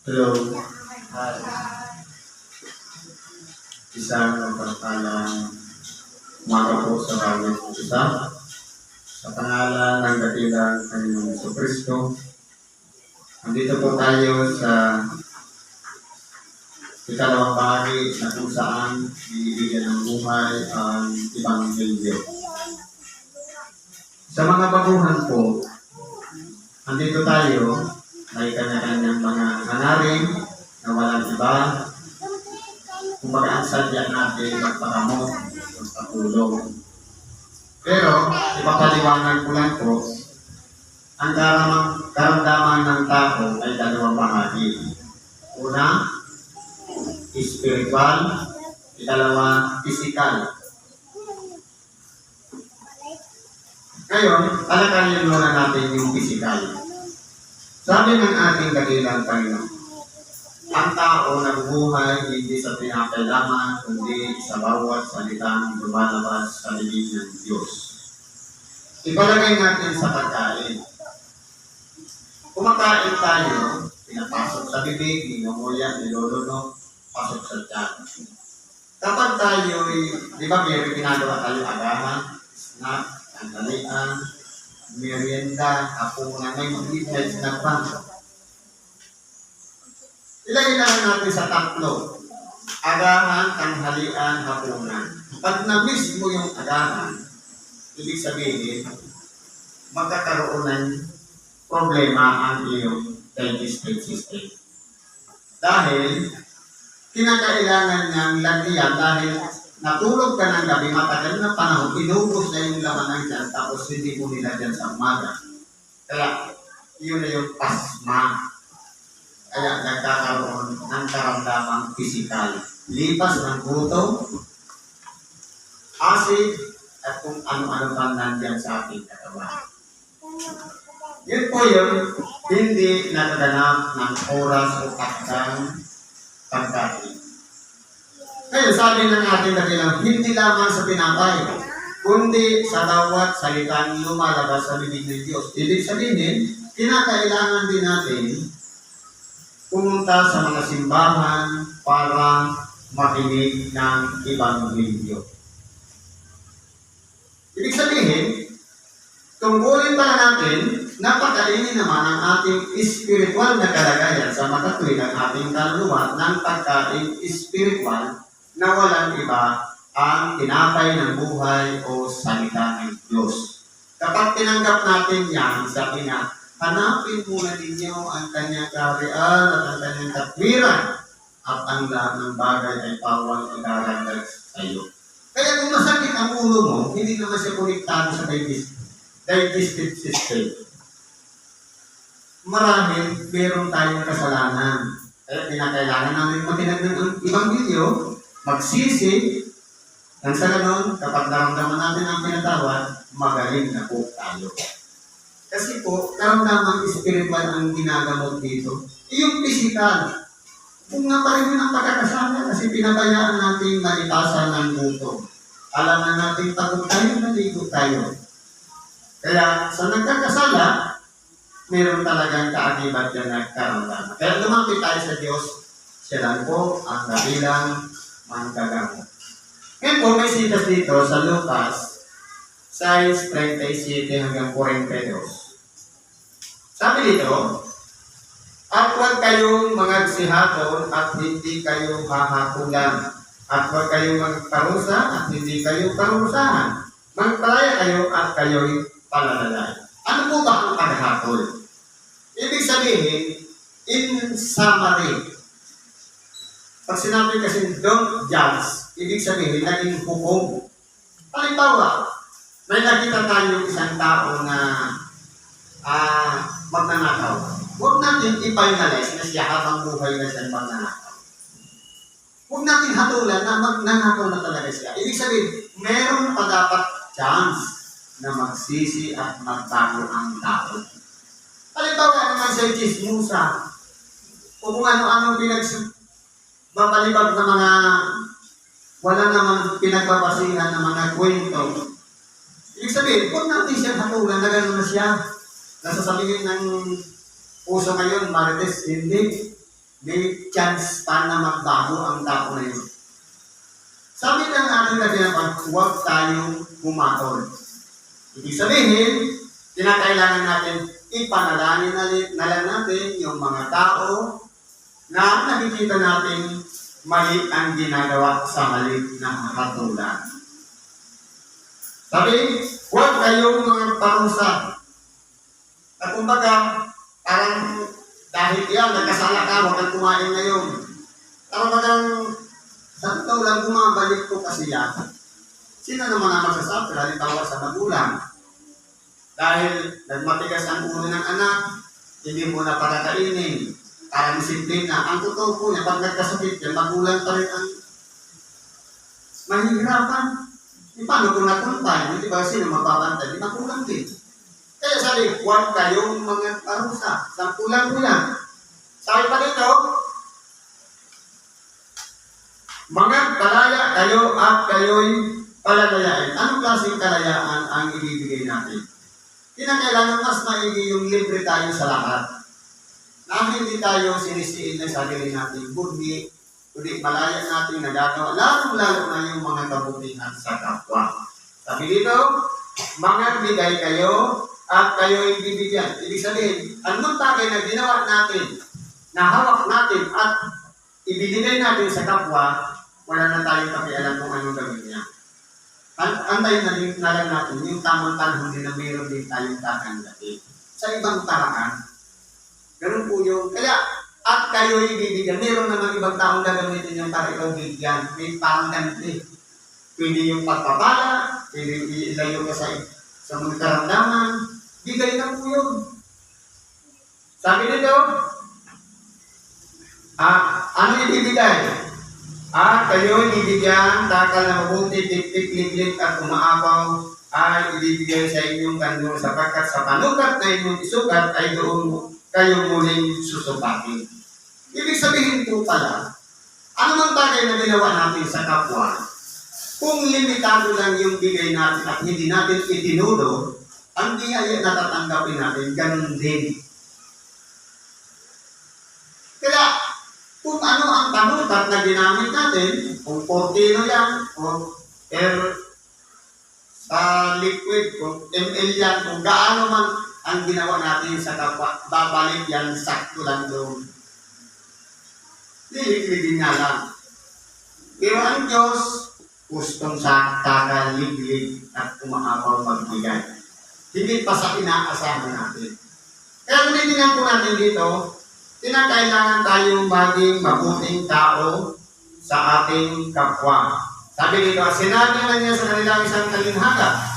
Hello. Hi. Isang mapagpalang umaga po sa bawat isa. Sa pangalan ng dakilang Panginoong Yeso Kristo, nandito po tayo sa ikalawang bahagi na kung saan bibigyan ng buhay ang ibang Ebanghelyo. Sa mga baguhan po, nandito tayo may kanya-kanyang mga hanarin na walang iba. Kumbaga ang sadya natin magpakamot, magpatulong. Pero, ipapaliwanag ko lang po, ang karamang, karamdaman ng tao ay dalawang bahagi. Una, spiritual, ikalawa, physical. Ngayon, talakayin muna natin yung physical. Sabi ng ating dakilang Panginoon, ang tao nabubuhay hindi sa pinakailangan, kundi sa bawat salitang lumalabas sa bibig ng Diyos. Ipalagay natin sa pagkain. Kumakain tayo, pinapasok sa bibig, ninunguyan, niluluno, pasok sa tiyan. Kapag tayo, di ba may ginagawa tayo agahan, snack, tanggalian, merienda, hapunan, may midnight snack pa. Ilagay lang natin sa tatlo. Agahan, tanghalian, hapunan. Pag na-miss mo yung agahan, ibig sabihin, magkakaroon ng problema ang iyong digestive system. Dahil, kinakailangan niyang lagyan dahil natulog ka ng gabi, matagal na panahon, inubos na yung laman ng tiyan, tapos hindi mo nilagyan sa umaga. Kaya, yun na yung pasma. Kaya nagkakaroon ng karamdamang pisikal. Lipas ng gutom, acid, at kung ano-ano pa nandyan sa ating katawan. Yun po yun, hindi nagaganap ng oras o takdang pagkain. Ngayon, sabi ng ating dakilang, hindi lamang sa pinapay, kundi sa bawat salitang lumalabas sa bibig ng Diyos. Ibig sabihin, kinakailangan din natin pumunta sa mga simbahan para makinig ng Ebanghelyo. Ibig sabihin, tungkulin pala natin, napakainin naman ang ating spiritual na kalagayan sa makatuwid ang ating kaluluwa ng pagkain spiritual na walang iba ang tinapay ng buhay o salita ng Diyos. Kapag tinanggap natin yan, sabi nga, hanapin muna ninyo ang kanyang kaharian at ang kanyang katwiran at ang lahat ng bagay ay pawang idaragdag sa iyo. Kaya kung masakit ang ulo mo, hindi naman siya konektado sa digest- digestive system. Marahil, meron tayong kasalanan. Kaya pinakailangan namin matinag ng ibang video, magsisi, nang sa ganon, kapag naramdaman natin ang pinatawad, magaling na po tayo. Kasi po, karamdamang spiritual ang ginagamot dito. Yung physical, kung nga pa rin ang pagkakasala kasi pinabayaan natin malitasan ng gutom. Alam na natin pagod tayo, naligo tayo. Kaya sa nagkakasala, meron talagang kaakibat yan na karamdaman. Kaya lumapit tayo sa Diyos, siya lang po ang dahilang manggagamot. Ngayon po, may sitas dito sa Lucas, size 37 hanggang 42. Sabi dito, at huwag kayong magsihapon at hindi kayo hahapulan. At huwag kayong magparusa at hindi kayo parusahan. Magpalaya kayo at kayo'y palalalay. Ano po ba ang paghapol? Ibig sabihin, in summary, pag sinabi kasi don't judge, ibig sabihin, naging hukom. Halimbawa, may nakita tayo isang tao na ah magnanakaw. Huwag natin i-finalize na siya habang buhay na siya magnanakaw. Huwag natin hatulan na magnanakaw na talaga siya. Ibig sabihin, meron pa dapat chance na magsisi at magbago ang tao. Halimbawa naman sa chismusa, kung ano-ano pinags mapalibag na mga wala namang pinagbabasihan ng mga kwento. Ibig sabihin, huwag natin siya hatulan na gano'n na siya. Nasasabihin ng puso ngayon, Marites, hindi. may chance pa na magbago ang tao na yun. Sabi ng ating kaginapan, huwag tayong humatol. Ibig sabihin, kinakailangan natin ipanalangin na, na lang natin yung mga tao na nakikita natin mali ang ginagawa sa mali na katulad. Sabi, huwag kayong mga parusa. At kumbaga, parang dahil yan, nagkasala ka, huwag kang kumain ngayon. Parang bagang, sa totoo lang, bumabalik ko kasi yan. Sino naman ang magsasabi? Halimbawa sa magulang. Dahil nagmatigas ang ulo ng anak, hindi mo na pakakainin. Para disiplina. Ang totoo po niya, pag nagkasakit yan, magulang pa rin ang mahihirapan. E paano kung nakuntay? Hindi ba sino mababantay? Di magulang din. Kaya sabi, huwag kayong mga parusa. Sampulan ko yan. Sabi pa dito, mga kalaya kayo at kayo'y palalayain. Anong klaseng kalayaan ang ibibigay natin? Kinakailangan mas maigi yung libre tayo sa lahat. Na hindi tayo sinisiin ng sarili natin, kundi, kundi malaya natin nagagawa, lalong-lalo na yung mga kabutihan sa kapwa. Sabi dito, mga bigay kayo at kayo bibigyan. Ibig sabihin, anong bagay na ginawa natin, na hawak natin at ibibigay natin sa kapwa, wala na tayong pakialam kung anong gawin niya. An- Antayin na, na lang natin yung tamang panahon din na mayroon din tayong tatanggapin. Sa ibang paraan, ganun po yung, kaya at kayo ibibigyan. Meron naman ibang taong gagamitin yung para ikaw bigyan. May parang ganito eh. Pwede yung pagpapala, pwede ilayo ka sa, sa mga karamdaman. Bigay na po yun. Sabi nito, ah, ano ibibigay? At kayo ibibigyan, takal na mabuti, tik-tik, lik at umaapaw, ay ibibigay sa inyong kanyo sapagkat sa panukat na inyong isukat ay doon kayo muling susupatin. Ibig sabihin po pala, ano man bagay na ginawa natin sa kapwa, kung limitado lang yung bigay natin at hindi natin itinudo, ang biyaya na tatanggapin natin, ganun din. Kaya, kung ano ang panukat na ginamit natin, kung 40 yan, o per sa liquid, kung ml yan, kung gaano man ang ginawa natin sa kapwa, babalik yan sakto lang doon. Liligligin nga lang. Pero ang Diyos, gustong sa kakaliglig at umaapaw magbigay. Hindi pa sa inaasahan natin. Kaya kung titingnan po natin dito, kinakailangan tayong maging mabuting tao sa ating kapwa. Sabi dito, sinabi na niya sa kanilang isang kalinhaga,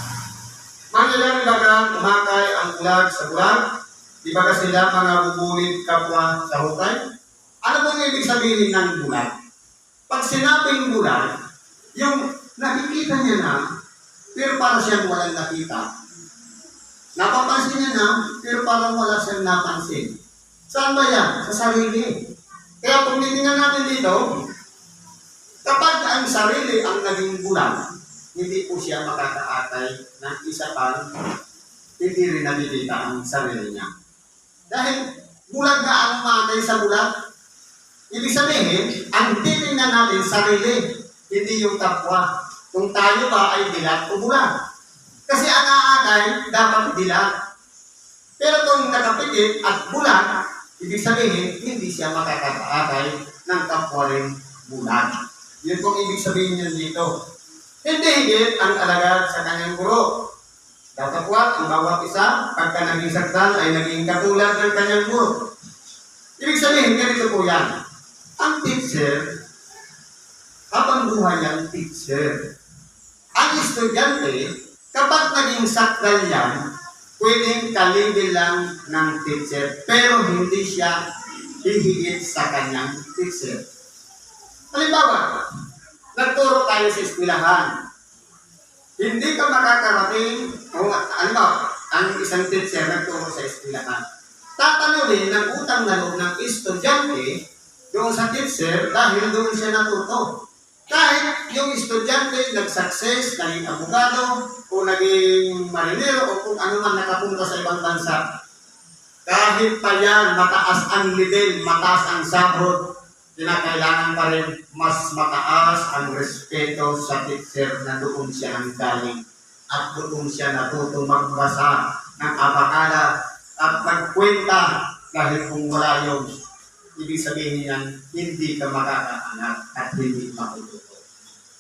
Mangilang bagang umakay ang bulag sa bulag, di ba ka sila mga bubulit kapwa sa hukay? Ano bang ibig sabihin ng bulag? Pag sinabing bulag, yung nakikita niya na, pero para siyang walang nakita. Napapansin niya na, pero parang wala siyang napansin. Saan ba yan? Sa sarili. Kaya kung natin dito, kapag ang sarili ang naging bulag, hindi po siya makakaatay ng isa pang hindi rin nakikita ang sarili niya. Dahil bulag na ang matay sa bulag. Ibig sabihin, ang titingnan natin sarili, hindi yung kapwa. Kung tayo ba ay dilat o bulag. Kasi ang aakay, dapat dilat. Pero kung nakapikit at bulag, ibig sabihin, hindi siya makakaatay ng kapwa rin bulag. Yun pong ibig sabihin niya dito. Hindi higit ang alagad sa kanyang guro. Datapwat, ang bawat isa, pagka naging sakdal, ay naging katulad ng kanyang guro. Ibig sabihin, ganito po yan. Ang teacher, habang buhay yan, teacher. Ang estudyante, kapag naging sakdal yan, pwedeng kaligil lang ng teacher, pero hindi siya hihigit sa kanyang teacher. Halimbawa, nagturo tayo sa eskwelahan. Hindi ka makakarating, o ano ang isang teacher nagturo sa eskwelahan. Tatanungin ng utang na loob ng estudyante doon sa teacher dahil doon siya natuto. Kahit yung estudyante nag-success, naging abogado, o naging marinero, o kung ano man nakapunta sa ibang bansa. Kahit pa yan, mataas ang level, mataas ang sahod, kinakailangan pa rin mas mataas ang respeto sa teacher na doon siya ang galing at doon siya natuto magbasa ng abakala at magkwenta dahil kung wala yun, ibig sabihin yan, hindi ka makakaangat at hindi matututo.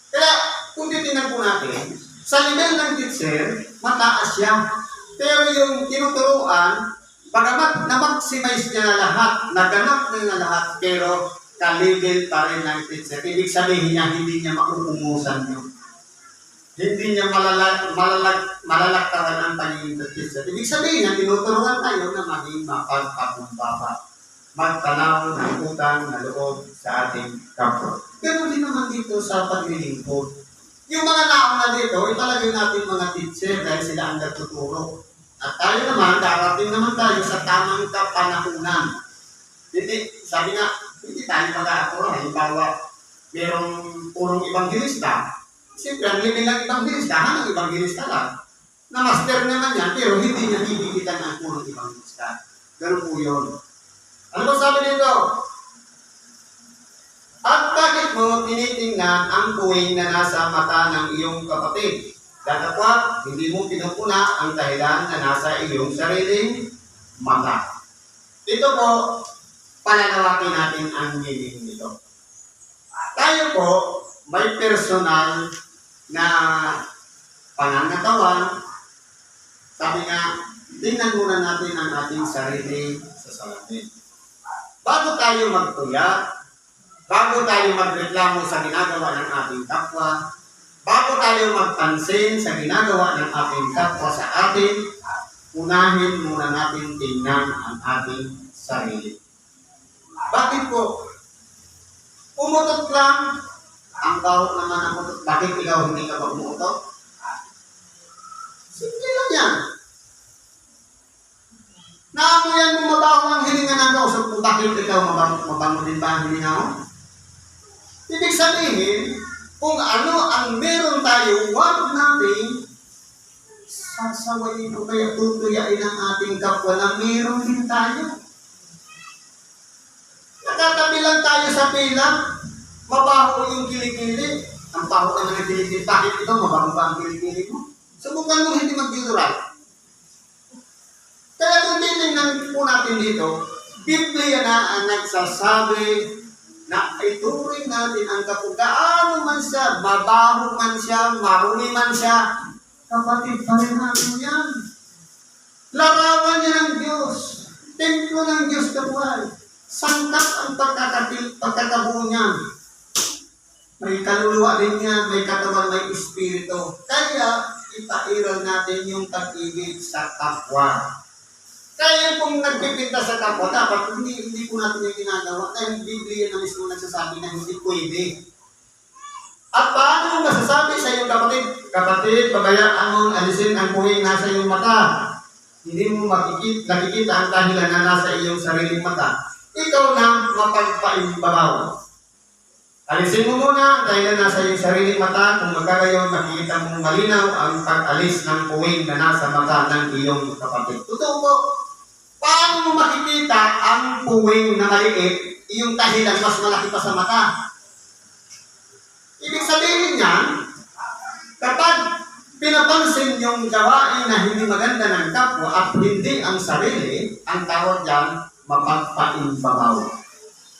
Kaya kung titingnan po natin, sa level ng teacher, mataas siya. Pero yung tinuturuan, bagamat na-maximize niya na lahat, naganap niya na lahat, pero ka-level pa rin ng teacher. Ibig sabihin niya, hindi niya makuumusan yun. Hindi niya malalag, malalag, malalaktawan ang pagiging teacher. Ibig sabihin niya, tinuturuan tayo na maging mapagpakumbaba. Magtanaw ng utang na loob sa ating kapwa. Pero din naman dito sa paglilingkod. Yung mga nauna dito, italagay natin mga teacher dahil sila ang nagtuturo. At tayo naman, darating naman tayo sa tamang kapanahunan. Hindi, sabi nga, hindi tayo mag-aaturo. Halimbawa, merong purong ibanghilista. Siyempre, ang living ng ibanghilista, hanang ibanghilista lang. Na master naman yan, pero hindi niya hihigitan ang purong ibanghilista. Ganun po yun. Ano ba sabi dito? At bakit mo tinitingnan ang buwing na nasa mata ng iyong kapatid? Datapwat, hindi mo pinupuna ang dahilan na nasa iyong sariling mata. Ito po, pananawakin natin ang meaning nito. Tayo po, may personal na panangatawan. Sabi nga, tingnan muna natin ang ating sarili sa salamin. Bago tayo magtuya, bago tayo magreklamo sa ginagawa ng ating kapwa, bago tayo magpansin sa ginagawa ng ating kapwa sa atin, unahin muna natin tingnan ang ating sarili. Bakit po? Umutot lang, ang tao naman ang umutot. Bakit ikaw hindi ka ba umutot? Simple lang yan. Naamoyan mo mabaho ang hininga ng. So, kung bakit ikaw mabango, mabango din ba ang hininga mo? Ibig sabihin, kung ano ang meron tayo, huwag natin sasawayin o kaya tutuyain ang ating kapwa na meron din tayo. Nakatabi lang tayo sa pila, mabaho yung kilikili. Ang baho na ng kilikili, bakit ito mabaho ba ang kilikili mo? Subukan mo hindi magbidural. Kaya kung titingnan po natin dito, Biblia na ang nagsasabi na ituring natin ang kapag gaano man siya, mabaho man siya, marumi man siya, kapatid pa rin natin yan. Larawan niya ng Diyos. Templo ng Diyos kabuhay. Sangkat ang pagkakatil, pagkakabuo niya. May kaluluwa din niya, may katawan, may espiritu. Kaya, ipairal natin yung pag-ibig sa kapwa. Kaya kung nagpipinta sa kapwa, dapat hindi, hindi po natin yung ginagawa. Dahil Biblia na mismo nagsasabi na hindi pwede. At paano mo masasabi sa iyong kapatid? Kapatid, pabayaan mong alisin ang puwing nasa iyong mata. Hindi mo makikita, nakikita ang dahilan na nasa iyong sariling mata. Ikaw na mapagpaimbabaw. Alisin mo muna ang dahilan nasa iyong sariling mata kung magkagayon makikita mong malinaw ang pag-alis ng puwing na nasa mata ng iyong kapatid. Totoo po. Paano mo makikita ang puwing na maliit, iyong dahilan mas malaki pa sa mata? Ibig sabihin niyan, kapag pinapansin yung gawain na hindi maganda ng kapwa at hindi ang sarili, ang tawag diyan mapagpaimbabaw.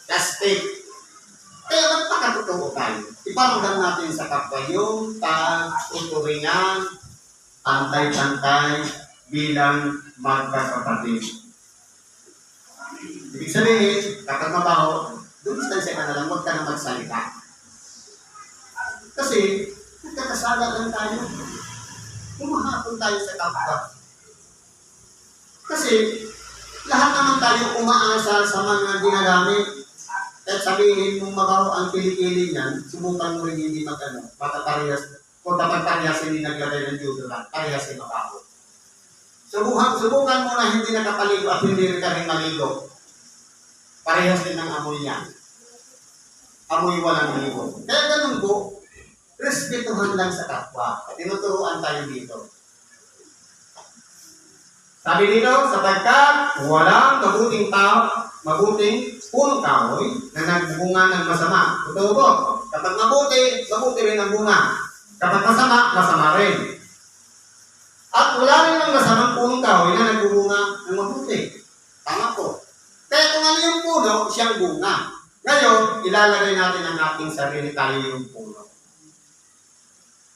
Kastig. Kaya magpakatotoo tayo. Iparamdam natin sa kapwa yung pag-uturingan, pantay-pantay bilang magkakapatid. Ibig sabihin, kapag mabaho, dumistansya ka na lang, huwag ka na magsalita. Kasi, nagkakasala lang tayo. Umahapon tayo sa kapwa. Kasi, lahat naman tayo umaasa sa mga ginagamit. At sabihin mong mabaho ang kilikili niyan, subukan mo rin hindi magano, pataparehas. Kung dapat parehas hindi naglagay ng deodorant, ay mabaho. Subukan, subukan mo na hindi nakapaligo at hindi ka rin maligo. Parehas din ang amoy niya. Amoy walang ligo. Kaya ganun po, respetuhan lang sa kapwa. Tinuturuan tayo dito. Sabi dito, sapagkat walang mabuting tao, mabuting punong kahoy na nagbunga ng masama. Totoo po. Kapag mabuti, mabuti rin ang bunga. Kapag masama, masama rin. At wala rin ang masamang punong kahoy na nagbubunga ng mabuti. Tama po. Kaya kung ano yung puno, siyang bunga. Ngayon, ilalagay natin ang ating sarili tayo yung puno.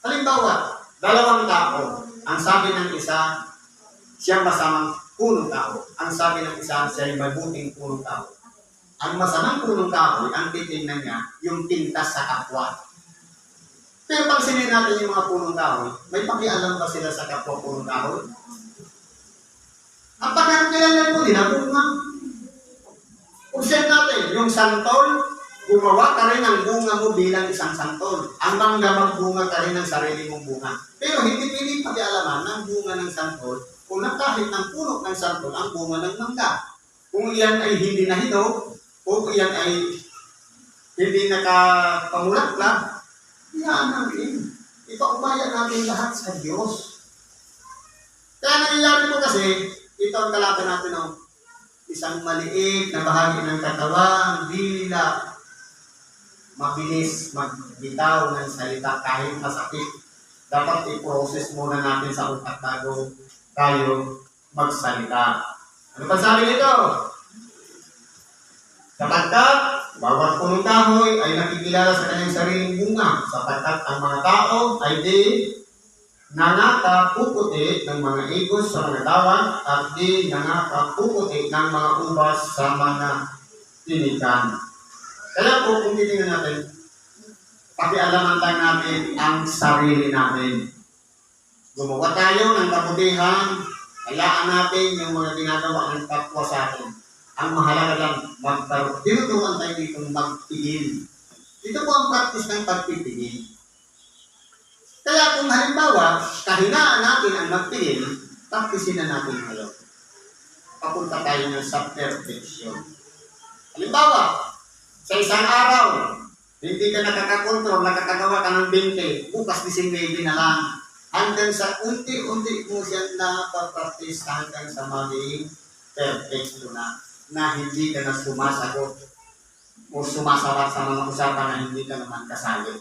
Halimbawa, dalawang tao. Ang sabi ng isa, siyang masamang punong tao. Ang sabi ng isa, siya ay mabuting punong tao. Ang masamang punong tao, ang titingnan niya, yung pintas sa kapwa. Pero pag sinin natin yung mga punong tao, may pakialam ba sila sa kapwa punong tao? Ang pagkakailan po din, ang bunga. Observe natin, yung santol, gumawa ka rin ng bunga mo bilang isang santol. Ang mangga magbunga ka rin ng sarili mong bunga. Pero hindi piling pakialaman ng bunga ng santol kung na kahit ng puno ng santol ang bunga ng mangga. Kung iyan ay hindi nahinog, o kung iyan ay hindi nakapamulaklak, yan natin. Ipaubaya natin lahat sa Diyos. Kaya nangyayari po kasi, ito ang talata natin ng isang maliit na bahagi ng katawan, dila, mabilis magbitaw ng salita kahit masakit. Dapat i-process muna natin sa utak bago tayo magsalita. Ano pa sabi nito? Sapagkat bawat punong kahoy ay nakikilala sa kanyang sariling bunga, sapagkat ang mga tao ay di nangakapuputi ng mga igos sa mga dawan at di nangakapuputi ng mga ubas sa mga tinikan. Kaya po, kung titingnan natin, pakialaman tayo natin ang sarili natin. Gumawa tayo ng kabutihan, hayaan natin yung mga ginagawa ng kapwa sa atin. Ang mahalaga lang, magkaroon. Tinutukan tayo dito magpigil. Ito po ang practice ng pagpipigil. Kaya kung halimbawa, kahinaan natin ang magpigil, practicein na natin ngayon. Papunta tayo ng sa perfection. Halimbawa, sa isang araw, hindi ka nakakakontrol, nakakagawa ka ng 20, bukas 19 na lang. Hanggang sa unti-unti mo siya napapractice hanggang sa maging perfecto na na hindi ka na sumasagot o sumasabat sa mga usapan na hindi ka naman kasali.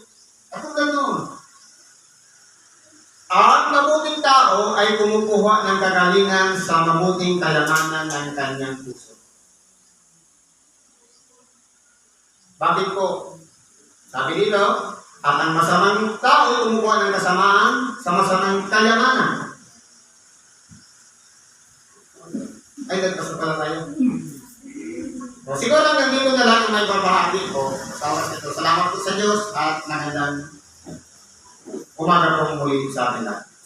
At kung gano'n, ang mabuting tao ay kumukuha ng kagalingan sa mabuting kayamanan ng kanyang puso. Bakit po? Sabi dito, at ang masamang tao kumukuha ng kasamaan sa masamang kayamanan. Ay, nagpasa pala tayo. O, siguro hanggang dito na lang ang may babahagi ko sa oras. Salamat po sa Diyos at magandang umaga po muli sa atin lahat.